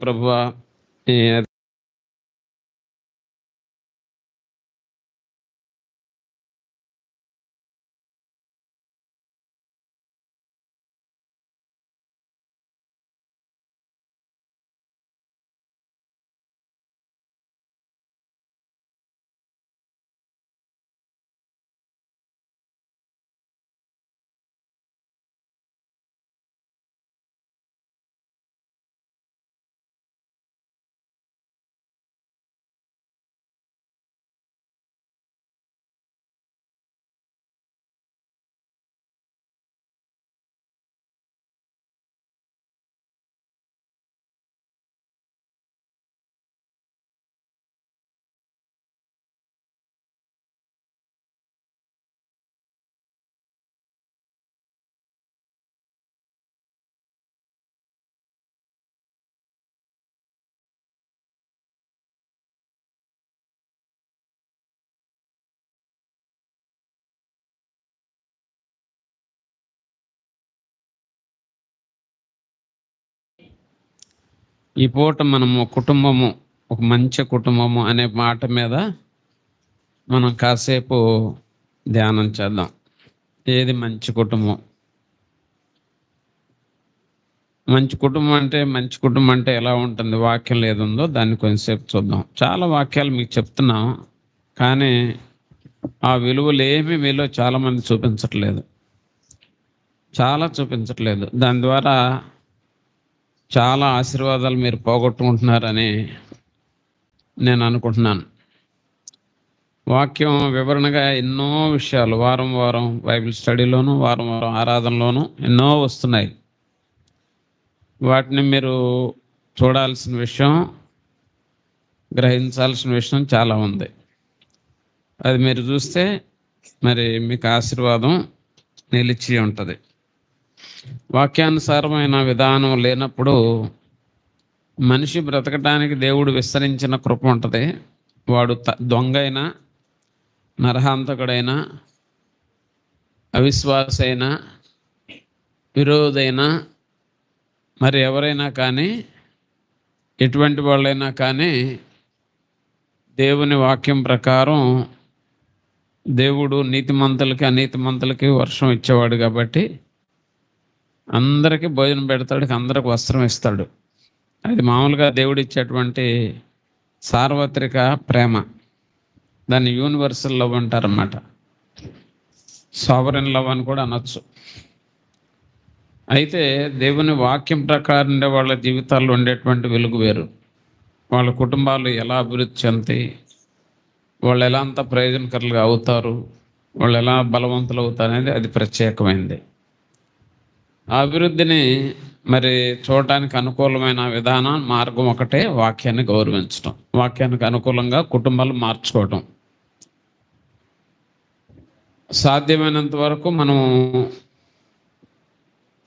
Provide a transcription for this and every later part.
ప్రభు ఈ పూట మనము కుటుంబము ఒక మంచి కుటుంబము అనే మాట మీద మనం కాసేపు ధ్యానం చేద్దాం. ఏది మంచి కుటుంబం? మంచి కుటుంబం అంటే మంచి కుటుంబం అంటే ఎలా ఉంటుంది? వాక్యం ఏదుందో దాన్ని కొంచెంసేపు చూద్దాం. చాలా వాక్యాలు మీకు చెప్తున్నాం కానీ ఆ విలువలు ఏమి మీలో చాలామంది చూపించట్లేదు. చాలా చూపించట్లేదు. దాని ద్వారా చాలా ఆశీర్వాదాలు మీరు పోగొట్టుకుంటున్నారని నేను అనుకుంటున్నాను. వాక్యం వివరణగా ఎన్నో విషయాలు వారం వారం బైబిల్ స్టడీలోను వారం వారం ఆరాధనలోను ఎన్నో వస్తున్నాయి. వాటిని మీరు చూడాల్సిన విషయం గ్రహించాల్సిన విషయం చాలా ఉంది. అది మీరు చూస్తే మరి మీకు ఆశీర్వాదం నిలిచి ఉంటుంది. వాక్యానుసారమైన విధానం లేనప్పుడు మనిషి బ్రతకటానికి దేవుడు విస్తరించిన కృప ఉంటుంది. వాడు త దొంగైనా నరహాంతకుడైనా అవిశ్వాసైనా విరోధైనా మరి ఎవరైనా కానీ ఎటువంటి వాళ్ళైనా కానీ దేవుని వాక్యం ప్రకారం దేవుడు నీతిమంతులకి అనీతిమంతులకి వర్షం ఇచ్చేవాడు కాబట్టి అందరికీ భోజనం పెడతాడు అందరికి వస్త్రం ఇస్తాడు. అది మామూలుగా దేవుడు ఇచ్చేటువంటి సార్వత్రిక ప్రేమ. దాన్ని యూనివర్సల్ లవ్ అంటారన్నమాట. సావరన్ లవ్ అని కూడా అనొచ్చు. అయితే దేవుని వాక్యం ప్రకారం ఉండే వాళ్ళ జీవితాల్లో ఉండేటువంటి వెలుగు వేరు. వాళ్ళ కుటుంబాలు ఎలా అభివృద్ధి చెందుతాయి వాళ్ళు ఎలా అంత ప్రయోజనకరులుగా అవుతారు వాళ్ళు ఎలా బలవంతులు అవుతారు అనేది అది ప్రత్యేకమైనది ఆ అభివృద్ధిని మరి చూడటానికి అనుకూలమైన విధానం మార్గం ఒకటే వాక్యాన్ని గౌరవించడం వాక్యానికి అనుకూలంగా కుటుంబాలు మార్చుకోవటం. సాధ్యమైనంత వరకు మనం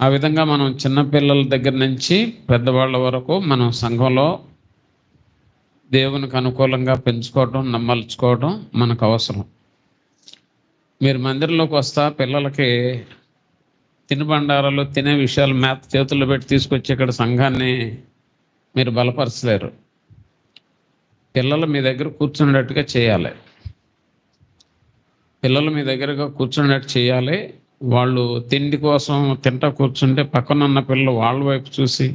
ఆ విధంగా మనం చిన్నపిల్లల దగ్గర నుంచి పెద్దవాళ్ళ వరకు మనం సంఘంలో దేవునికి అనుకూలంగా పెంచుకోవటం నమ్మల్చుకోవటం మనకు అవసరం. మీరు మందిరంలోకి వస్తా పిల్లలకి తినుబండారాలు తినే విషయాలు మేత చేతుల్లో పెట్టి తీసుకొచ్చి ఇక్కడ సంఘాన్ని మీరు బలపరచలేరు. పిల్లలు మీ దగ్గర కూర్చునేటట్టుగా చేయాలి. పిల్లలు మీ దగ్గరగా కూర్చున్నట్టు చేయాలి. వాళ్ళు తిండి కోసం తింటా కూర్చుంటే పక్కన ఉన్న పిల్లలు వాళ్ళ వైపు చూసి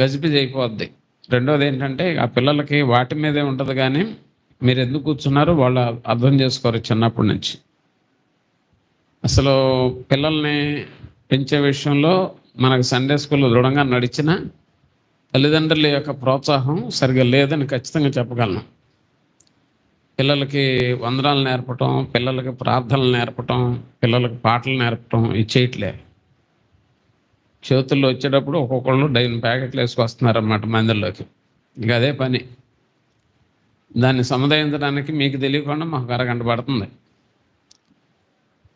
గజిబిజి అయిపోద్ది. రెండోది ఏంటంటే ఆ పిల్లలకి వాటి మీదే ఉంటుంది కానీ మీరు ఎందుకు కూర్చున్నారో వాళ్ళు అర్థం చేసుకోరు చిన్నప్పటి నుంచి. అసలు పిల్లల్ని పెంచే విషయంలో మనకు సండే స్కూల్ దృఢంగా నడిచిన తల్లిదండ్రుల యొక్క ప్రోత్సాహం సరిగా లేదని ఖచ్చితంగా చెప్పగలను. పిల్లలకి వందనాలు నేర్పటం పిల్లలకి ప్రార్థనలు నేర్పటం పిల్లలకి పాటలు నేర్పటం ఇచ్చేయట్లే. చేతుల్లో వచ్చేటప్పుడు ఒక్కొక్కళ్ళు డైన్ ప్యాకెట్లు వేసుకొస్తున్నారన్నమాట మందిర్లోకి. ఇక అదే పని. దాన్ని సముదాయించడానికి మీకు తెలియకుండా మాకు అరగంట పడుతుంది.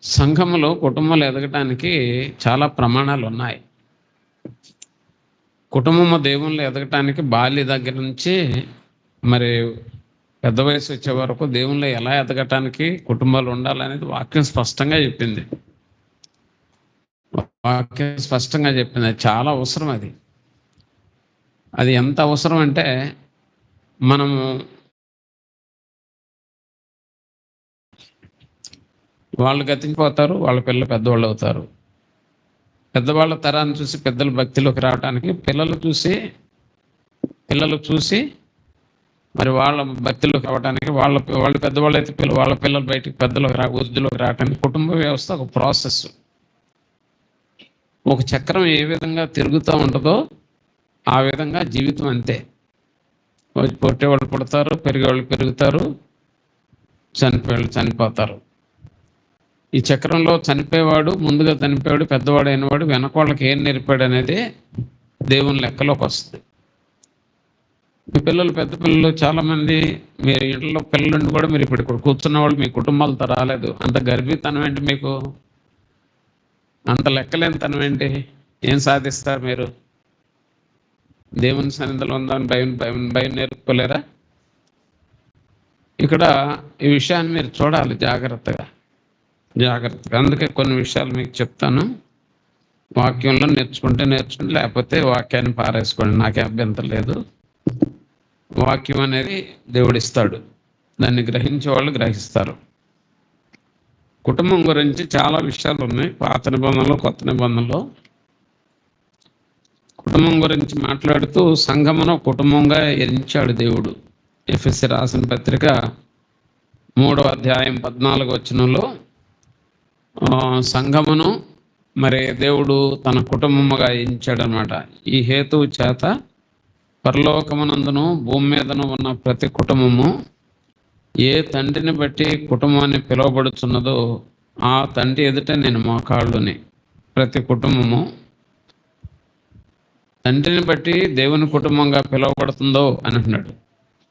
సంఘములో కుటుంబాలు ఎదగటానికి చాలా ప్రమాణాలు ఉన్నాయి కుటుంబము దేవుళ్ళు ఎదగటానికి బాల్య దగ్గర నుంచి మరి పెద్ద వయసు వచ్చే వరకు దేవుళ్ళు ఎలా ఎదగటానికి కుటుంబాలు ఉండాలనేది వాక్యం స్పష్టంగా చెప్పింది. వాక్యం స్పష్టంగా చెప్పింది. అది చాలా అవసరం అది. అది ఎంత అవసరం అంటే మనము వాళ్ళు గతించిపోతారు వాళ్ళ పిల్లలు పెద్దవాళ్ళు అవుతారు. పెద్దవాళ్ళ తరాన్ని చూసి పెద్దల భక్తిలోకి రావడానికి పిల్లలు చూసి పిల్లలు చూసి మరి వాళ్ళ భక్తిలోకి రావడానికి వాళ్ళ వాళ్ళు పెద్దవాళ్ళు అయితే పిల్ల వాళ్ళ పిల్లలు బయటికి పెద్దలోకి రా వృద్ధిలోకి రావడానికి కుటుంబ వ్యవస్థ ఒక ప్రాసెస్ ఒక చక్రం ఏ విధంగా తిరుగుతూ ఉంటుందో ఆ విధంగా జీవితం అంతే. పుట్టేవాళ్ళు పుడతారు పెరిగేవాళ్ళు పెరుగుతారు చనిపోయేవాళ్ళు చనిపోతారు. ఈ చక్రంలో చనిపోయేవాడు ముందుగా చనిపోయాడు పెద్దవాడు అయినవాడు వెనకోళ్ళకి ఏం నేర్పాడు అనేది దేవుని లెక్కలోకి వస్తుంది. మీ పిల్లలు పెద్ద పిల్లలు చాలామంది మీరు ఇంట్లో పిల్లలుండి కూడా మీరు ఇప్పుడు ఇక్కడ కూర్చున్న వాళ్ళు మీ కుటుంబాలతో రాలేదు. అంత గర్భితనం ఏంటి మీకు? అంత లెక్కలేనితనం ఏంటి? ఏం సాధిస్తారు మీరు? దేవుని సన్నిధిలో ఉందని భయం భయం భయం నేర్పుకోలేరా? ఇక్కడ ఈ విషయాన్ని మీరు చూడాలి జాగ్రత్తగా. జాగ్రత్తగా. అందుకే కొన్ని విషయాలు మీకు చెప్తాను. వాక్యంలో నేర్చుకుంటే నేర్చుకోండి లేకపోతే వాక్యాన్ని పారేసుకోండి. నాకే అభ్యంతరం లేదు. వాక్యం అనేది దేవుడిస్తాడు. దాన్ని గ్రహించే వాళ్ళు గ్రహిస్తారు. కుటుంబం గురించి చాలా విషయాలు ఉన్నాయి. పాత నిబంధనలు కొత్త నిబంధనలు. కుటుంబం గురించి మాట్లాడుతూ సంఘమును కుటుంబంగా ఎంచాడు దేవుడు. ఎఫ్ఎస్సి రాసిన పత్రిక మూడో అధ్యాయం పద్నాలుగు వచనంలో సంఘమును మరి దేవుడు తన కుటుంబముగా ఎంచాడనమాట. ఈ హేతువు చేత పరలోకమునందును భూమి మీదను ఉన్న ప్రతి కుటుంబము ఏ తండ్రిని బట్టి కుటుంబాన్ని పిలువబడుచున్నదో ఆ తండ్రి ఎదుట నేను మోకాళ్ళుని ప్రతి కుటుంబము తండ్రిని బట్టి దేవుని కుటుంబంగా పిలువబడుతుందో అని అంటున్నాడు.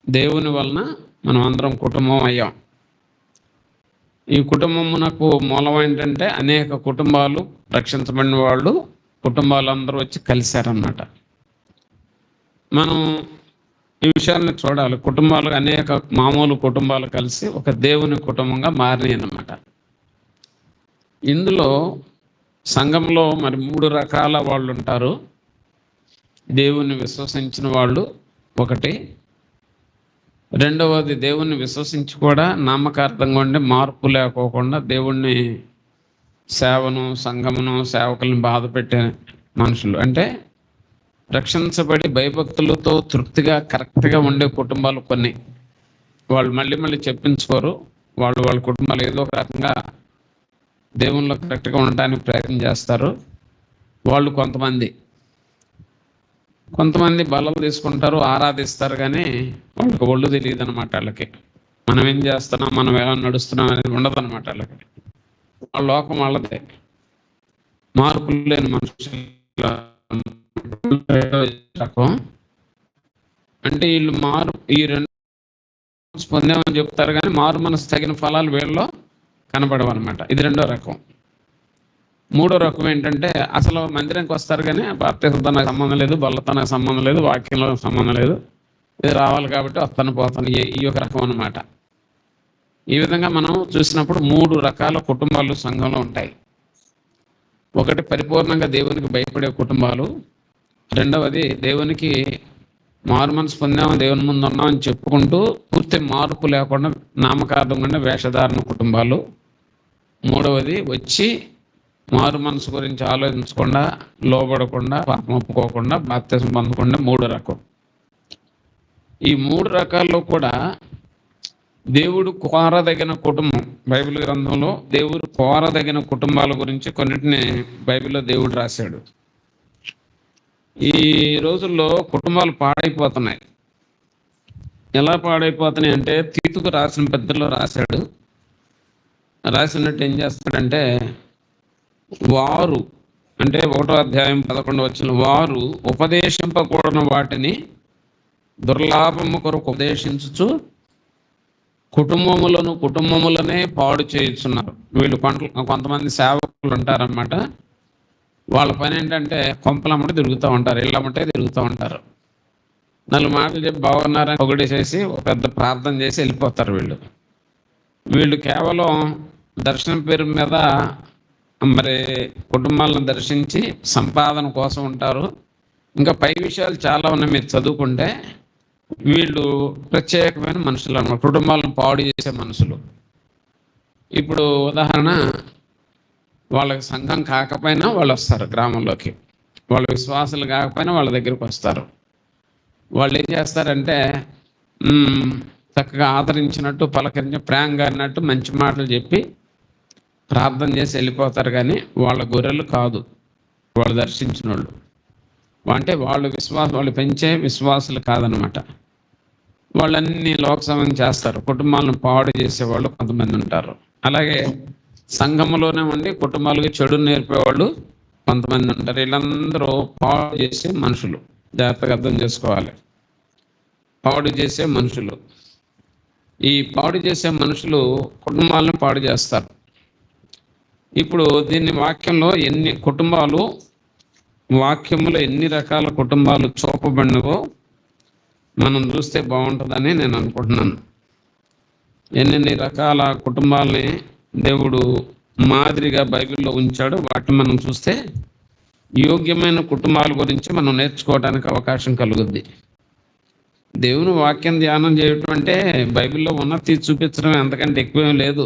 దేవుని వలన మనం అందరం కుటుంబం అయ్యాం. ఈ కుటుంబమునకు మూలం ఏంటంటే అనేక కుటుంబాలు రక్షించబడిన వాళ్ళు కుటుంబాలు అందరూ వచ్చి కలిశారన్నమాట. మనం ఈ విషయాన్ని చూడాలి. కుటుంబాలు అనేక మామూలు కుటుంబాలు కలిసి ఒక దేవుని కుటుంబంగా మారినాయి అన్నమాట ఇందులో సంఘంలో మరి మూడు రకాల వాళ్ళు ఉంటారు దేవుని విశ్వసించిన వాళ్ళు ఒకటి రెండవది దేవుణ్ణి విశ్వసించి కూడా నామకార్థంగా ఉండి మార్పు లేకోకుండా దేవుణ్ణి సేవను సంఘమును సేవకులను బాధ పెట్టే మనుషులు. అంటే రక్షించబడి భయభక్తులతో తృప్తిగా కరెక్ట్గా ఉండే కుటుంబాలు కొన్ని. వాళ్ళు మళ్ళీ మళ్ళీ చెప్పించుకోరు. వాళ్ళు వాళ్ళ కుటుంబాలు ఏదో ఒక రకంగా దేవుళ్ళు కరెక్ట్గా ఉండడానికి ప్రయత్నం చేస్తారు. వాళ్ళు కొంతమంది. కొంతమంది బలం తీసుకుంటారు ఆరాధిస్తారు కానీ వాళ్ళకి ఒళ్ళు తెలియదు అనమాట వాళ్ళకి. మనం ఏం చేస్తున్నాం మనం ఎలా నడుస్తున్నాం అనేది ఉండదు అనమాట వాళ్ళకి. వాళ్ళ లోకం వాళ్ళదే. మార్పులు లేని మనుషుల. రకం అంటే వీళ్ళు మారు ఈ రెండు పొందామని చెప్తారు కానీ మారు మనసు తగిన ఫలాలు వీళ్ళలో కనబడవు అనమాట ఇది రెండో రకం. మూడో రకం ఏంటంటే అసలు మందిరానికి వస్తారు కానీ బాప్తీసంతో నాకు సంబంధం లేదు బల్లతో నాకు సంబంధం లేదు వాక్యంలో సంబంధం లేదు. ఇది రావాలి కాబట్టి వస్తాను పోతాను ఈ- ఒక రకం అన్నమాట. ఈ విధంగా మనం చూసినప్పుడు మూడు రకాల కుటుంబాలు సంఘంలో ఉంటాయి. ఒకటి పరిపూర్ణంగా దేవునికి భయపడే కుటుంబాలు రెండవది దేవునికి మారు మనసు పొందాము దేవుని ముందు ఉన్నామని చెప్పుకుంటూ పూర్తి మార్పు లేకుండా నామకార్థంగా వేషధారణ కుటుంబాలు. మూడవది వచ్చి మారు మనసు గురించి ఆలోచించకుండా లోబడకుండా పాపం ఒప్పుకోకుండా బాప్తిసం పొందకుండా మూడు రకం. ఈ మూడు రకాల్లో కూడా దేవుడు కోరదగిన కుటుంబం. బైబిల్ గ్రంథంలో దేవుడు కోరదగిన కుటుంబాల గురించి కొన్నిటిని బైబిల్లో దేవుడు రాశాడు. ఈ రోజుల్లో కుటుంబాలు పాడైపోతున్నాయి. ఎలా పాడైపోతున్నాయి అంటే తీతుకు రాసిన పెద్దలో రాశాడు. రాసినట్టు ఏం చేస్తాడంటే వారు అంటే ఒకటో అధ్యాయం పదకొండు వచ్చిన వారు ఉపదేశింపకూడని వాటిని దుర్లాభము కొరకు ఉపదేశించుచు కుటుంబములను కుటుంబములనే పాడు చేయుచున్నారు. వీళ్ళు కొంత కొంతమంది సేవకులు ఉంటారన్నమాట. వాళ్ళ పని ఏంటంటే కొంపలమ్మట తిరుగుతూ ఉంటారు ఇళ్ళమ్మటే తిరుగుతూ ఉంటారు. నాలుగు మాటలు చెప్పి బాగున్నారని ఒకటేసేసి ఒక పెద్ద ప్రార్థన చేసి వెళ్ళిపోతారు వీళ్ళు. వీళ్ళు కేవలం దర్శనం పేరు మీద మరి కుటుంబాలను దర్శించి సంపాదన కోసం ఉంటారు. ఇంకా పై విషయాలు చాలా ఉన్నాయి మీరు చదువుకుంటే. వీళ్ళు ప్రత్యేకమైన మనుషులు అన్నమాట. కుటుంబాలను పాడు చేసే మనుషులు. ఇప్పుడు ఉదాహరణ వాళ్ళకి సంఘం కాకపోయినా వాళ్ళు వస్తారు గ్రామంలోకి. వాళ్ళ విశ్వాసాలు కాకపోయినా వాళ్ళ దగ్గరికి వస్తారు. వాళ్ళు ఏం చేస్తారంటే చక్కగా ఆదరించినట్టు పలకరించి ప్రేమగా అన్నట్టు మంచి మాటలు చెప్పి ప్రార్థన చేసి వెళ్ళిపోతారు కానీ వాళ్ళ గొర్రెలు కాదు. వాళ్ళు దర్శించిన వాళ్ళు అంటే వాళ్ళు విశ్వాసం వాళ్ళు పెంచే విశ్వాసులు కాదనమాట వాళ్ళన్నీ లోకసమం చేస్తారు. కుటుంబాలను పాడు చేసేవాళ్ళు కొంతమంది ఉంటారు. అలాగే సంఘములోనే ఉండి కుటుంబాలకి చెడు నేర్పేవాళ్ళు కొంతమంది ఉంటారు. వీళ్ళందరూ పాడు చేసే మనుషులు. జాగ్రత్తగా అర్థం చేసుకోవాలి. పాడు చేసే మనుషులు. ఈ పాడు చేసే మనుషులు కుటుంబాలను పాడు చేస్తారు. ఇప్పుడు దీన్ని వాక్యంలో ఎన్ని కుటుంబాలు వాక్యములో ఎన్ని రకాల కుటుంబాలు చూపబడినవో మనం చూస్తే బాగుంటుందని నేను అనుకుంటున్నాను. ఎన్నెన్ని రకాల కుటుంబాలని దేవుడు మాదిరిగా బైబిల్లో ఉంచాడు వాటిని మనం చూస్తే యోగ్యమైన కుటుంబాల గురించి మనం నేర్చుకోవడానికి అవకాశం కలుగుద్ది. దేవుని వాక్యం ధ్యానం చేయటం అంటే బైబిల్లో ఉన్నది చూపించడం అంతకంటే ఎక్కువేం లేదు.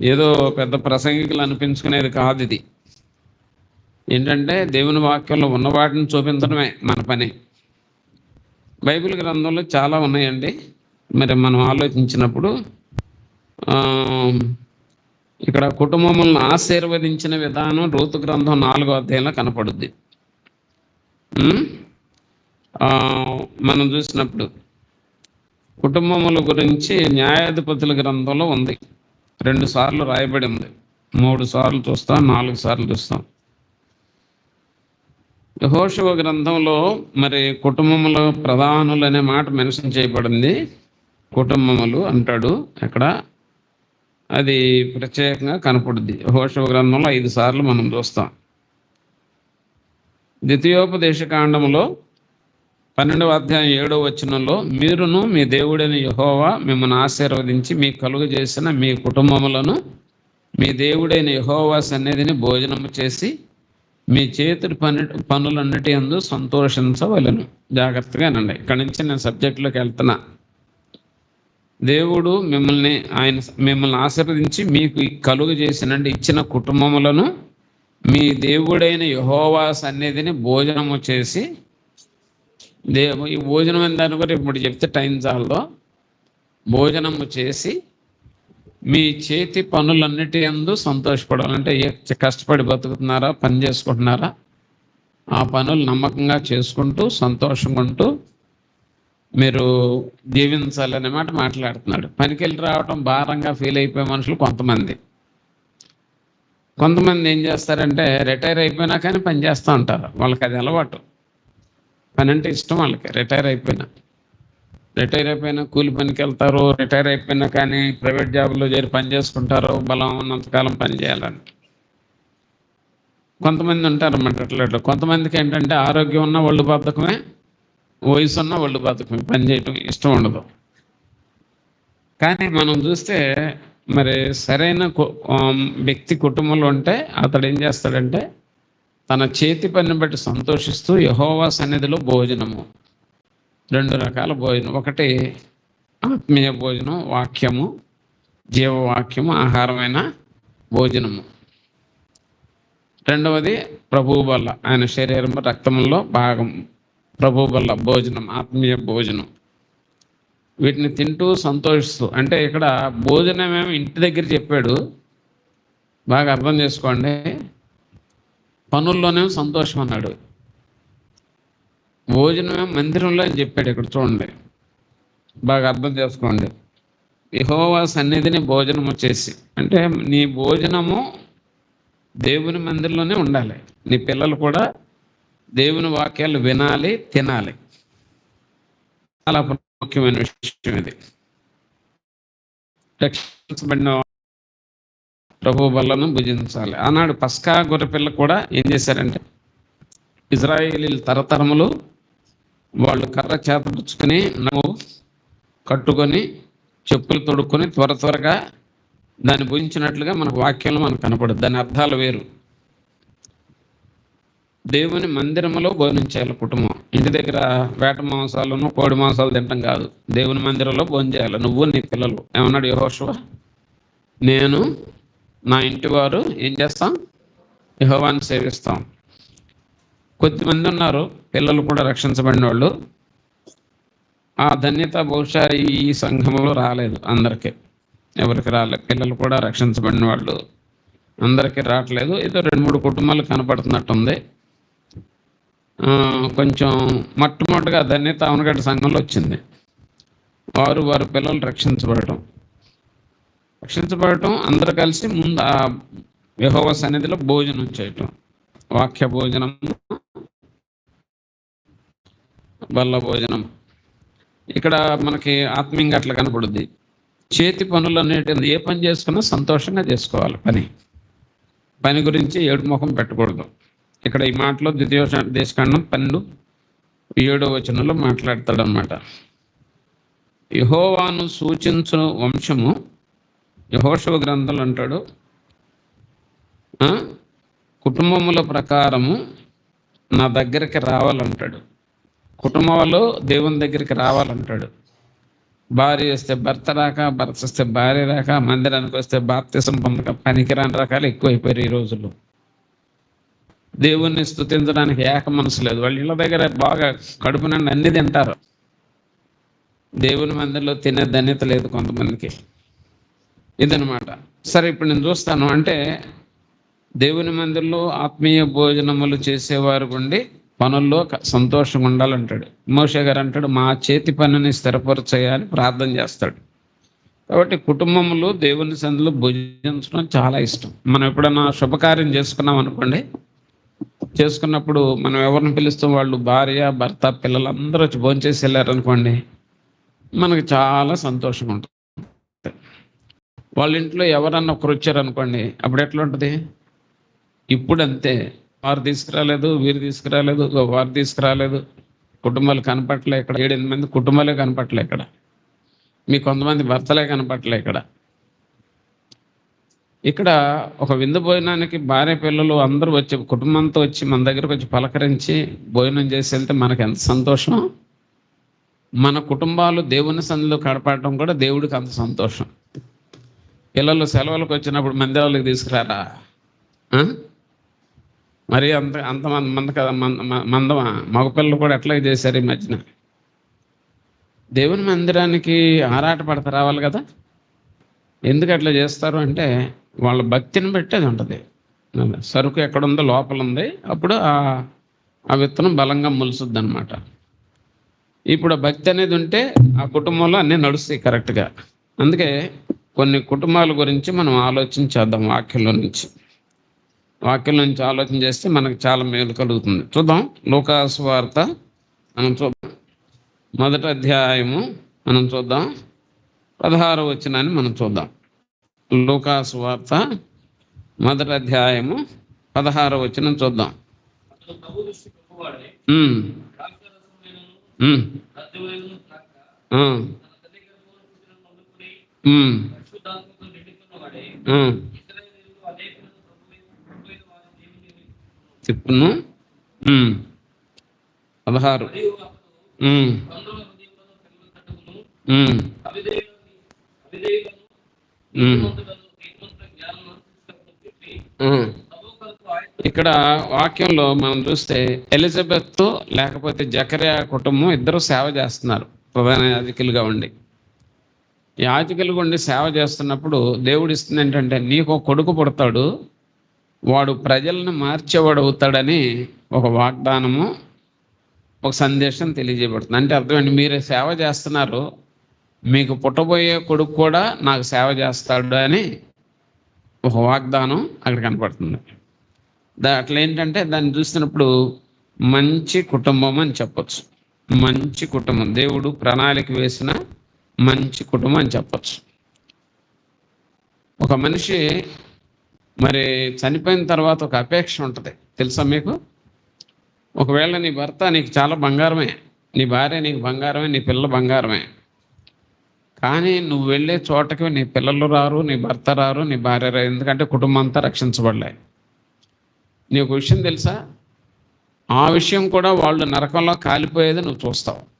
ఏదో పెద్ద ప్రసంగికులు అనిపించుకునేది కాదు ఇది. ఏంటంటే దేవుని వాక్యంలో ఉన్న వాటిని చూపించడమే మన పని. బైబిల్ గ్రంథంలో చాలా ఉన్నాయండి. మరి మనం ఆలోచించినప్పుడు ఇక్కడ కుటుంబములను ఆశీర్వదించిన విధానం రూతు గ్రంథం నాలుగో అధ్యాయంలో కనపడుద్ది. మనం చూసినప్పుడు కుటుంబముల గురించి న్యాయాధిపతుల గ్రంథంలో ఉంది. రెండు సార్లు రాయబడి ఉంది. మూడు సార్లు చూస్తాం నాలుగు సార్లు చూస్తాం. యహోషువ గ్రంథంలో మరి కుటుంబముల ప్రధానులు అనే మాట మెన్షన్ చేయబడింది. కుటుంబములు అంటాడు అక్కడ. అది ప్రత్యేకంగా కనపడుద్ది. యహోషువ గ్రంథంలో ఐదు సార్లు మనం చూస్తాం. ద్వితీయోపదేశ కాండములో పన్నెండవ అధ్యాయం ఏడవ వచనంలో మీరును మీ దేవుడైన యహోవా మిమ్మల్ని ఆశీర్వదించి మీ కలుగు చేసిన మీ కుటుంబములను మీ దేవుడైన యహోవా సన్నిధిని భోజనము చేసి మీ చేతుడి పని పనులన్నిటి అందు సంతోషించవలను. జాగ్రత్తగా నండి ఇక్కడి నుంచి నేను సబ్జెక్టులోకి వెళ్తున్నా. దేవుడు మిమ్మల్ని ఆయన మిమ్మల్ని ఆశీర్వదించి మీకు కలుగు చేసినండి ఇచ్చిన కుటుంబములను మీ దేవుడైన యహోవా సన్నిధిని భోజనము చేసి దేవు ఈ భోజనం అనే కూడా ఇప్పుడు చెప్తే టైం చాలదో భోజనము చేసి మీ చేతి పనులన్నిటి ఎందు సంతోషపడాలంటే కష్టపడి బతుకుతున్నారా పని చేసుకుంటున్నారా ఆ పనులు నమ్మకంగా చేసుకుంటూ సంతోషంగా ఉంటూ మీరు జీవించాలనే మాట మాట్లాడుతున్నాడు. పనికి వెళ్ళి రావటం భారంగా ఫీల్ అయిపోయే మనుషులు కొంతమంది. కొంతమంది ఏం చేస్తారంటే రిటైర్ అయిపోయినా కానీ పని చేస్తూ ఉంటారు. వాళ్ళకి అది అలవాటు. పని అంటే ఇష్టం వాళ్ళకి. రిటైర్ అయిపోయినా. రిటైర్ అయిపోయినా కూలి పనికి వెళ్తారు. రిటైర్ అయిపోయినా కానీ ప్రైవేట్ జాబ్లో చేరి పని చేసుకుంటారు. బలం ఉన్నంతకాలం పని చేయాలని. కొంతమంది ఉంటారు అన్నమాట అట్లా ఇట్లా. కొంతమందికి ఏంటంటే ఆరోగ్యం ఉన్న ఒళ్ళు బద్ధకమే వయసు ఉన్న ఒళ్ళు బద్ధకమే. పని చేయటం ఇష్టం ఉండదు. కానీ మనం చూస్తే మరి సరైన కు- వ్యక్తి కుటుంబంలో ఉంటే అతడు ఏం చేస్తాడంటే తన చేతి పనిని బట్టి సంతోషిస్తూ యహోవా సన్నిధిలో భోజనము. రెండు రకాల భోజనం. ఒకటి ఆత్మీయ భోజనం వాక్యము జీవవాక్యము ఆహారమైన భోజనము. రెండవది ప్రభువు వల్ల ఆయన శరీరం రక్తంలో భాగం ప్రభువు వల్ల భోజనం ఆత్మీయ భోజనం. వీటిని తింటూ సంతోషిస్తూ అంటే ఇక్కడ భోజనం ఏమో ఇంటి దగ్గర చెప్పాడు. బాగా అర్థం చేసుకోండి. పనుల్లోనే సంతోషం అన్నాడు. భోజనమే మందిరంలో అని చెప్పాడు ఇక్కడ చూడండి. బాగా అర్థం చేసుకోండి. యెహోవా సన్నిధిని భోజనము చేసి అంటే నీ భోజనము దేవుని మందిరంలోనే ఉండాలి. నీ పిల్లలు కూడా దేవుని వాక్యాలు వినాలి తినాలి. చాలా ముఖ్యమైన విషయం ఇది. రక్షించబడిన ప్రభు బలను భుజించాలి. ఆనాడు పస్కా గొర్రెపిల్ల కూడా ఏం చేశారంటే ఇజ్రాయేలీలు తరతరములు వాళ్ళు కర్ర చేతపుచ్చుకొని నవ్వు కట్టుకొని చెప్పులు తొడుక్కొని త్వర త్వరగా దాన్ని భుజించినట్లుగా మనకు వాక్యాలు మనకు కనపడదు దాని అర్థాలు వేరు. దేవుని మందిరంలో భోజనం చేయాలి కుటుంబం. ఇంటి దగ్గర వేట మాంసాలను కోడి మాంసాలు తినటం కాదు. దేవుని మందిరంలో భోజనం చేయాలి. నువ్వు నీ పిల్లలు. ఏమన్నాడు యహోషువ? నేను నా ఇంటి వారు ఏం చేస్తాం? యహోవాన్ని సేవిస్తాం. కొద్దిమంది ఉన్నారు పిల్లలు కూడా రక్షించబడిన వాళ్ళు ఆ ధన్యత బహుశా ఈ సంఘంలో రాలేదు అందరికీ. ఎవరికి రాలేదు పిల్లలు కూడా రక్షించబడిన వాళ్ళు అందరికీ రావట్లేదు. ఏదో రెండు మూడు కుటుంబాలు కనపడుతున్నట్టుంది. కొంచెం మొట్టమొదటిగా ధన్యత అవనగడ్డ సంఘంలో వచ్చింది. వారు వారి పిల్లలు రక్షించబడటం. రక్షించబడటం అందరు కలిసి ముందు ఆ యెహోవా సన్నిధిలో భోజనం చేయటం. వాక్య భోజనం బల్ల భోజనం. ఇక్కడ మనకి ఆత్మీయంగా అట్లా కనపడుద్ది చేతి పనులు అనేటిది ఏ పని చేసుకున్నా సంతోషంగా చేసుకోవాలి పని. పని గురించి ఏడు ముఖం పెట్టకూడదు. ఇక్కడ ఈ మాటలో ద్వితీయ దేశకాండం పన్నెండు ఏడో వచనంలో మాట్లాడతాడు అనమాట యహోవాను సూచించు వంశము యహోషవ గ్రంథాలు అంటాడు కుటుంబముల ప్రకారము నా దగ్గరికి రావాలంటాడు. కుటుంబంలో దేవుని దగ్గరికి రావాలంటాడు. భార్య వస్తే భర్త రాక భర్త వస్తే భార్య రాక మందిరానికి వస్తే బాప్తిసం పొందక పనికిరాని రకాలు ఎక్కువైపోయారు ఈ రోజుల్లో. దేవుణ్ణి స్తుతించడానికి ఏక మనసు లేదు. వాళ్ళ ఇళ్ళ దగ్గర బాగా కడుపు నుండి అన్ని తింటారు. దేవుని మందిరంలో తినే ధన్యత లేదు కొంతమందికి. ఇదనమాట సరే ఇప్పుడు నేను చూస్తాను. అంటే దేవుని మందిరంలో ఆత్మీయ భోజనములు చేసేవారు ఉండి పనుల్లో సంతోషం సంతోషంగా ఉండాలంటాడు. మోషే గారు అంటాడు మా చేతి పనిని స్థిరపరచేయాలి ప్రార్థన చేస్తాడు. కాబట్టి కుటుంబంలో దేవుని సందులో భుజించడం చాలా ఇష్టం. మనం ఎప్పుడన్నా శుభకార్యం చేసుకున్నాం అనుకోండి చేసుకున్నప్పుడు మనం ఎవరిని పిలుస్తాం? వాళ్ళు భార్య భర్త పిల్లలు అందరూ వచ్చి భోంచేసి వెళ్ళారు అనుకోండి మనకు చాలా సంతోషం ఉంటుంది. వాళ్ళ ఇంట్లో ఎవరన్నా ఒకరు వచ్చారు అనుకోండి అప్పుడు ఎట్లా ఉంటుంది? ఇప్పుడు అంతే వారు తీసుకురాలేదు వీరు తీసుకురాలేదు వారు తీసుకురాలేదు. కుటుంబాలు కనపట్లే ఇక్కడ. ఏడెనిమిది మంది కుటుంబాలే కనపట్లే ఇక్కడ. మీ కొంతమంది భర్తలే కనపట్లే ఇక్కడ. ఇక్కడ ఒక విందు భోజనానికి భార్య పిల్లలు అందరూ వచ్చి కుటుంబంతో వచ్చి మన దగ్గరకు వచ్చి పలకరించి భోజనం చేసి వెళ్తే మనకి ఎంత సంతోషం? మన కుటుంబాలు దేవుని సందులో కడపడటం కూడా దేవుడికి అంత సంతోషం. పిల్లలు సెలవులకు వచ్చినప్పుడు మందిరాలకు తీసుకురారా? మరి అంత అంతమంది మంది కదా మంద మందమా? మగపిల్లలు కూడా ఎట్లా చేశారు ఈ మధ్యన? దేవుని మందిరానికి ఆరాట పడత రావాలి కదా? ఎందుకు అట్లా చేస్తారు అంటే వాళ్ళ భక్తిని బట్టి అది ఉంటుంది. సరుకు ఎక్కడుందో లోపల ఉంది. అప్పుడు ఆ ఆ విత్తనం బలంగా మొలుసుద్ది అనమాట ఇప్పుడు భక్తి అనేది ఉంటే ఆ కుటుంబంలో అన్నీ నడుస్తాయి కరెక్ట్గా. అందుకే కొన్ని కుటుంబాల గురించి మనం ఆలోచించేద్దాం వాక్యంలో నుంచి. వాక్యం నుంచి ఆలోచన చేస్తే మనకు చాలా మేలు కలుగుతుంది. చూద్దాం లోకాసు వార్త. మనం చూద్దాం. మొదటి అధ్యాయము మనం చూద్దాం. పదహారు వచ్చినాన్ని మనం చూద్దాం. లోకాసు వార్త మొదటి అధ్యాయము పదహారు వచ్చిన చూద్దాం. చెప్పును పదహారు. ఇక్కడ వాక్యంలో మనం చూస్తే ఎలిజబెత్ లేకపోతే జకరియా కుటుంబం ఇద్దరు సేవ చేస్తున్నారు. ప్రధాన యాజకులుగా ఉండి. యాజకులు ఉండి సేవ చేస్తున్నప్పుడు దేవుడు ఇస్తుంది ఏంటంటే నీకు ఒక కొడుకు పుడతాడు వాడు ప్రజలను మార్చేవాడు అవుతాడని ఒక వాగ్దానము ఒక సందేశం తెలియజేయబడుతుంది. అంటే అర్థమండి మీరు సేవ చేస్తున్నారు మీకు పుట్టబోయే కొడుకు కూడా నాకు సేవ చేస్తాడు అని ఒక వాగ్దానం అక్కడ కనపడుతుంది. దా అట్లా ఏంటంటే దాన్ని చూసినప్పుడు మంచి కుటుంబం అని చెప్పొచ్చు. మంచి కుటుంబం. దేవుడు ప్రణాళిక వేసిన మంచి కుటుంబం అని చెప్పొచ్చు. ఒక మనిషి మరి చనిపోయిన తర్వాత ఒక అపేక్ష ఉంటుంది. తెలుసా మీకు? ఒకవేళ నీ భర్త నీకు చాలా బంగారమే నీ భార్య నీకు బంగారమే నీ పిల్ల బంగారమే కానీ నువ్వు వెళ్ళే చోటకి నీ పిల్లలు రారు నీ భర్త రారు నీ భార్య రారు ఎందుకంటే కుటుంబం అంతా రక్షించబడలే. నీ ఒక విషయం తెలుసా? ఆ విషయం కూడా వాళ్ళు నరకంలో కాలిపోయేది నువ్వు చూస్తావు.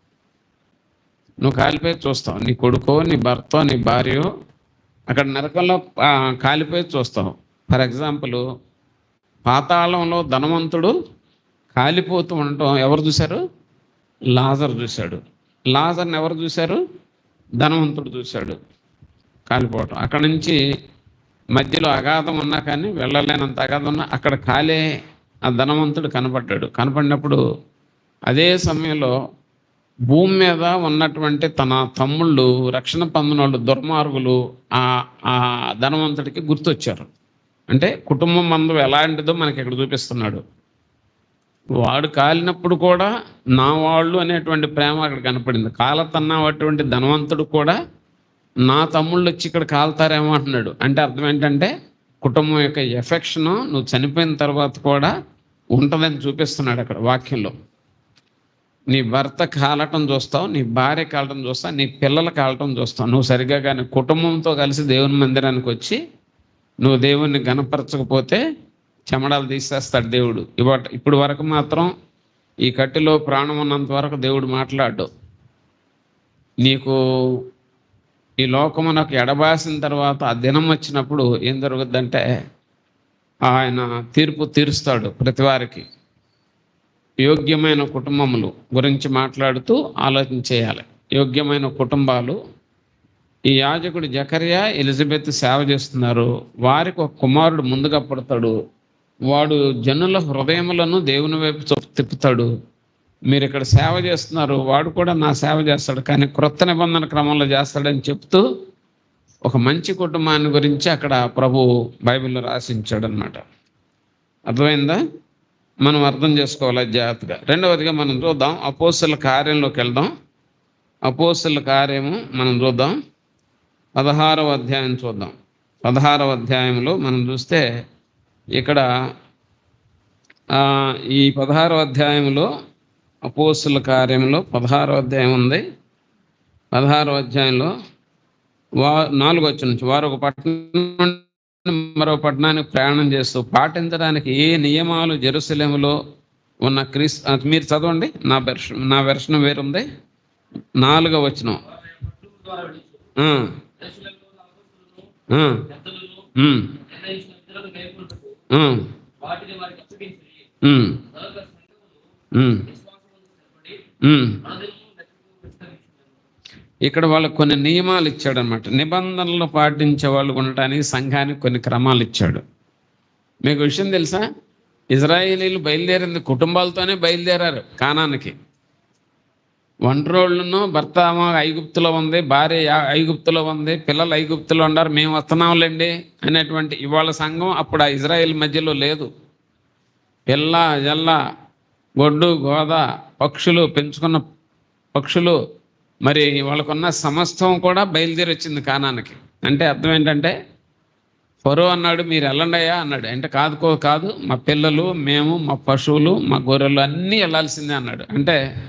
నువ్వు కాలిపోయి చూస్తావు. నీ కొడుకో నీ భర్త నీ భార్యో అక్కడ నరకంలో కాలిపోయి చూస్తావు. ఫర్ ఎగ్జాంపుల్ పాతాళంలో ధనవంతుడు కాలిపోతూ ఉండటం ఎవరు చూశారు? లాజర్ చూశాడు. లాజర్ని ఎవరు చూశారు? ధనవంతుడు చూశాడు. కాలిపోవటం. అక్కడ నుంచి మధ్యలో అగాధం ఉన్నా కానీ వెళ్ళలేనంత అగాధం ఉన్నా అక్కడ కాలే ఆ ధనవంతుడు కనపడ్డాడు. కనపడినప్పుడు అదే సమయంలో భూమి మీద ఉన్నటువంటి తన తమ్ముళ్ళు రక్షణ పొందినోళ్ళు దుర్మార్గులు ఆ ఆ ధనవంతుడికి గుర్తొచ్చారు. అంటే కుటుంబం మందు ఎలాంటిదో మనకి ఇక్కడ చూపిస్తున్నాడు. వాడు కాలినప్పుడు కూడా నా వాళ్ళు అనేటువంటి ప్రేమ అక్కడ కనపడింది. కాలతన్నటువంటి ధనవంతుడు కూడా నా తమ్ముళ్ళు వచ్చి ఇక్కడ కాలుతారేమో అంటున్నాడు. అంటే అర్థం ఏంటంటే కుటుంబం యొక్క ఎఫెక్షను నువ్వు చనిపోయిన తర్వాత కూడా ఉంటుందని చూపిస్తున్నాడు అక్కడ వాక్యంలో. నీ భర్త కాలటం చూస్తావు నీ భార్య కాలటం చూస్తావు నీ పిల్లలు కాలటం చూస్తావు. నువ్వు సరిగ్గా కానీ కుటుంబంతో కలిసి దేవుని మందిరానికి వచ్చి నువ్వు దేవుణ్ణి గనపరచకపోతే చెమడాలు తీసేస్తాడు దేవుడు. ఇవాట ఇప్పుడు వరకు మాత్రం ఈ కట్టెలో ప్రాణం ఉన్నంత వరకు దేవుడు మాట్లాడు. నీకు ఈ లోకము నాకు ఎడబాసిన తర్వాత ఆ దినం వచ్చినప్పుడు ఏం జరుగుద్దంటే ఆయన తీర్పు తీరుస్తాడు ప్రతి వారికి యోగ్యమైన కుటుంబములు గురించి మాట్లాడుతూ ఆలోచన చేయాలి. యోగ్యమైన కుటుంబాలు. ఈ యాజకుడు జకర్యా ఎలిజబెత్ సేవ చేస్తున్నారు. వారికి ఒక కుమారుడు ముందుగా పుడతాడు. వాడు జనుల హృదయములను దేవుని వైపు తిప్పుతాడు. మీరు ఇక్కడ సేవ చేస్తున్నారు. వాడు కూడా నా సేవ చేస్తాడు. కానీ క్రొత్త నిబంధన క్రమంలో చేస్తాడని చెప్తూ ఒక మంచి కుటుంబాన్ని గురించి అక్కడ ప్రభు బైబిల్లో రాసించాడు అనమాట అర్థమైందా? మనం అర్థం చేసుకోవాలి జాగ్రత్తగా. రెండవదిగా మనం చూద్దాం అపోసల కార్యంలోకి వెళ్దాం. అపోసల కార్యము మనం చూద్దాం. పదహారవ అధ్యాయం చూద్దాం. పదహారవ అధ్యాయంలో మనం చూస్తే ఇక్కడ ఈ పదహారవ అధ్యాయంలో అపోస్తుల కార్యంలో పదహారవ అధ్యాయం ఉంది. పదహారవ అధ్యాయంలో వా నాలుగు వచ్చిన నుంచి వారు ఒక పట్టణం మరో పట్టణానికి ప్రయాణం చేస్తూ పాటించడానికి ఏ నియమాలు జెరూసలేములో ఉన్న క్రీస్ మీరు చదవండి. నా వెర్షన్ నా వెర్షన్ వేరుంది. నాలుగో వచనం. వాటిని ఇక్కడ వాళ్ళకు కొన్ని నియమాలు ఇచ్చాడు అనమాట నిబంధనలు పాటించే వాళ్ళు ఉండటానికి సంఘానికి కొన్ని క్రమాలు ఇచ్చాడు. మీకు విషయం తెలుసా? ఇజ్రాయేలీలు బయలుదేరింది కుటుంబాలతోనే బయలుదేరారు కానానికి. ఒంటరోళ్ళను భర్త ఐగుప్తులో ఉంది భార్య ఐగుప్తులో ఉంది పిల్లలు ఐగుప్తులో ఉన్నారు మేము వస్తున్నాంలేండి అనేటువంటి ఇవాళ సంఘం అప్పుడు ఆ ఇజ్రాయెల్ మధ్యలో లేదు. పిల్ల జల్ల గొడ్డు గోద పక్షులు పెంచుకున్న పక్షులు మరి వాళ్ళకున్న సమస్తం కూడా బయలుదేరి వచ్చింది కానానికి. అంటే అర్థం ఏంటంటే ఫరో అన్నాడు మీరు వెళ్ళండియా అయ్యా అన్నాడు. అంటే కాదు కో కాదు మా పిల్లలు మేము మా పశువులు మా గొర్రెలు అన్నీ వెళ్ళాల్సిందే అన్నాడు. అంటే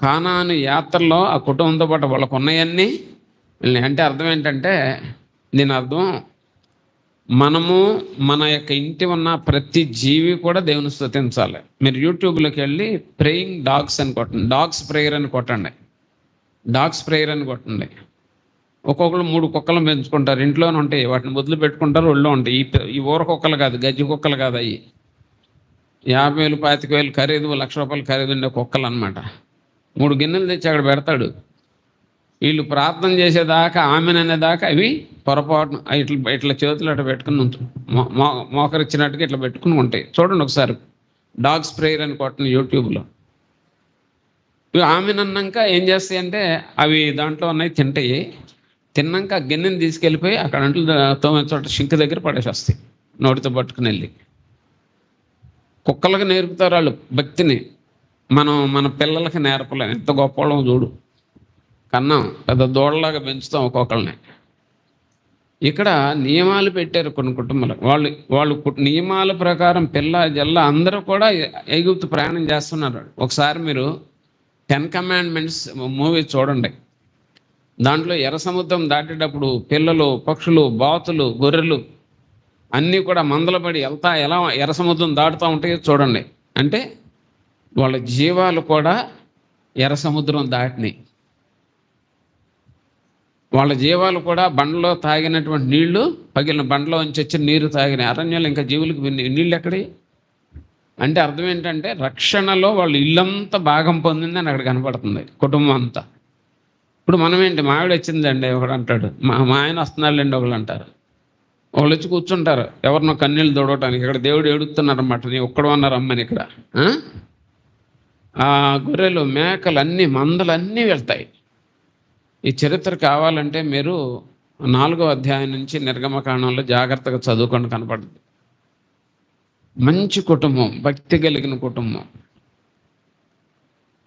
కానాను యాత్రలో ఆ కుటుంబంతో పాటు వాళ్ళకు ఉన్నాయన్నీ వెళ్ళినాయి. అంటే అర్థం ఏంటంటే దీని అర్థం మనము మన యొక్క ఇంటి ఉన్న ప్రతి జీవి కూడా దేవుని స్థుతించాలి. మీరు యూట్యూబ్లోకి వెళ్ళి ప్రేయింగ్ డాగ్స్ అని కొట్టండి. డాగ్స్ ప్రేయర్ అని కొట్టండి. డాగ్స్ ప్రేయర్ అని కొట్టండి ఒక్కొక్కరు మూడు కుక్కలు పెంచుకుంటారు. ఇంట్లోనే ఉంటాయి. వాటిని వదిలి పెట్టుకుంటారు. ఒళ్ళో ఉంటాయి. ఈ ఈ ఊర కుక్కలు కాదు గజ్జి కుక్కలు కాదు అవి యాభై వేలు పాతిక వేలు ఖరీదు లక్ష రూపాయలు ఖరీదు ఉండే కుక్కలు అనమాట మూడు గిన్నెలు తెచ్చి అక్కడ పెడతాడు. వీళ్ళు ప్రార్థన చేసేదాకా ఆమెన్ అనేదాకా అవి పొరపాటున ఇట్లా ఇట్లా చేతులు అట్లా పెట్టుకుని ఉంచు మో- మోకరిచ్చినట్టుగా ఇట్లా పెట్టుకుని ఉంటాయి. చూడండి ఒకసారి. డాగ్స్ ప్రేయర్ అని కొట్టండి యూట్యూబ్లో. ఆమెను అన్నాక ఏం చేస్తాయి అంటే అవి దాంట్లో ఉన్నాయి తింటాయి. తిన్నాక గిన్నెని తీసుకెళ్ళిపోయి అక్కడ అంట్లు తోమే చోట షింక్ దగ్గర పడేసేస్తాయి నోటితో పట్టుకుని వెళ్ళి కుక్కలకు నేర్పుతారు వాళ్ళు భక్తిని. మనం మన పిల్లలకి నేర్పలేం. ఎంత గొప్పవాళ్ళం చూడు. కన్నాం పెద్ద దూడలాగా పెంచుతాం ఒక్కొక్కరిని ఇక్కడ నియమాలు పెట్టారు కొన్ని కుటుంబాలకు వాళ్ళు వాళ్ళు నియమాల ప్రకారం పిల్ల జల్ల అందరూ కూడా ఎగుప్తు ప్రయాణం చేస్తున్నారు. ఒకసారి మీరు టెన్ కమాండ్మెంట్స్ మూవీ చూడండి. దాంట్లో ఎర్ర సముద్రం దాటేటప్పుడు పిల్లలు పక్షులు బాతులు గొర్రెలు అన్నీ కూడా మందలపడి వెళ్తా ఎలా ఎర్ర సముద్రం దాటుతూ ఉంటాయో చూడండి. అంటే వాళ్ళ జీవాలు కూడా ఎర్ర సముద్రం దాటినాయి. వాళ్ళ జీవాలు కూడా బండలో తాగినటువంటి నీళ్ళు పగిలిన బండలో నుంచి వచ్చిన నీరు తాగినాయి. అరణ్యాలు ఇంకా జీవులకు నీళ్ళు ఎక్కడి అంటే అర్థం ఏంటంటే రక్షణలో వాళ్ళు ఇల్లంతా భాగం పొందిందని అక్కడ కనపడుతుంది కుటుంబం అంతా. ఇప్పుడు మనం ఏంటి మావిడ వచ్చిందండి ఒకడు అంటాడు మా మా ఆయన వస్తున్నాడులేండి ఒకళ్ళు అంటారు. వాళ్ళు వచ్చి కూర్చుంటారు ఎవరినో కన్నీళ్ళు దొడవటానికి ఇక్కడ దేవుడు ఏడుతున్నారన్నమాట నీ ఒక్కడు అన్నారు అమ్మని ఇక్కడ. ఆ? ఆ గొర్రెలు మేకలు అన్నీ మందలు అన్నీ వెళ్తాయి. ఈ చరిత్ర కావాలంటే మీరు నాలుగో అధ్యాయం నుంచి నిర్గమకాండంలో జాగ్రత్తగా చదువుకొని కనపడుతుంది. మంచి కుటుంబం భక్తి కలిగిన కుటుంబం.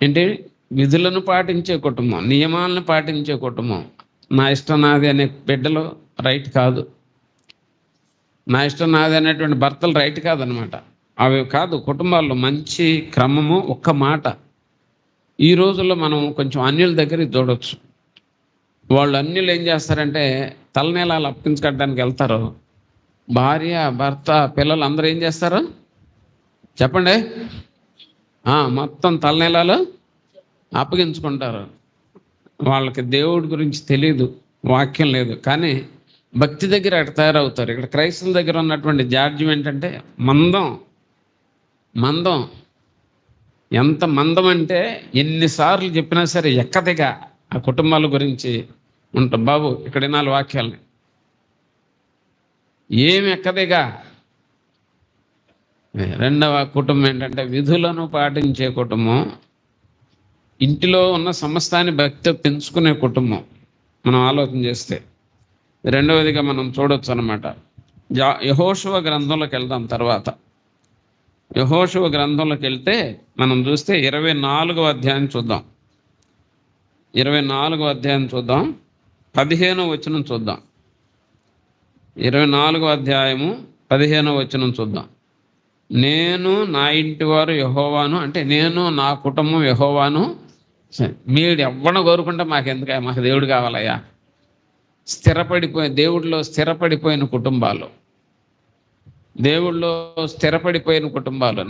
ఏంటి? విధులను పాటించే కుటుంబం నియమాలను పాటించే కుటుంబం. నా ఇష్టం నాది అనే బిడ్డలు రైట్ కాదు. నా ఇష్టం నాది అనేటువంటి భర్తలు రైట్ కాదనమాట అవి కాదు కుటుంబాల్లో మంచి క్రమము ఒక్క మాట. ఈ రోజుల్లో మనం కొంచెం అన్యుల దగ్గర చూడవచ్చు వాళ్ళు అన్యులు ఏం చేస్తారంటే తలనేలాలు అప్పించుకోవడానికి వెళ్తారు. భార్య భర్త పిల్లలు అందరూ ఏం చేస్తారు? చెప్పండి. మొత్తం తలనీలాలు అప్పగించుకుంటారు. వాళ్ళకి దేవుడి గురించి తెలియదు వాక్యం లేదు. కానీ భక్తి దగ్గర అక్కడ తయారవుతారు. ఇక్కడ క్రైస్తవుల దగ్గర ఉన్నటువంటి జాడ్యం ఏంటంటే మందం. మందం. ఎంత మందం అంటే ఎన్నిసార్లు చెప్పినా సరే ఎక్కదిగా ఆ కుటుంబాల గురించి ఉంటాం బాబు ఇక్కడ నాలుగు వాక్యాలని. ఏమి ఎక్కదిగా? రెండవ కుటుంబం ఏంటంటే విధులను పాటించే కుటుంబం ఇంటిలో ఉన్న సమస్తాన్ని భక్తి పెంచుకునే కుటుంబం మనం ఆలోచన చేస్తే. రెండవదిగా మనం చూడొచ్చు అనమాట జా యహోశువ గ్రంథంలోకి వెళ్దాం తర్వాత. యహోశువ గ్రంథంలోకి వెళ్తే మనం చూస్తే ఇరవై నాలుగవ అధ్యాయం చూద్దాం. ఇరవై నాలుగవ అధ్యాయం చూద్దాం. పదిహేనవ వచనం చూద్దాం. ఇరవై నాలుగో అధ్యాయము పదిహేనవ వచనం చూద్దాం. నేను నా ఇంటి వారు యహోవాను అంటే నేను నా కుటుంబం యహోవాను. మీరు ఎవరిని కోరుకుంటే మాకెందుక మాకు దేవుడు కావాలయ్యా. స్థిరపడిపోయి దేవుడిలో స్థిరపడిపోయిన కుటుంబాలు. దేవుళ్ళో స్థిరపడిపోయిన కుటుంబాలు.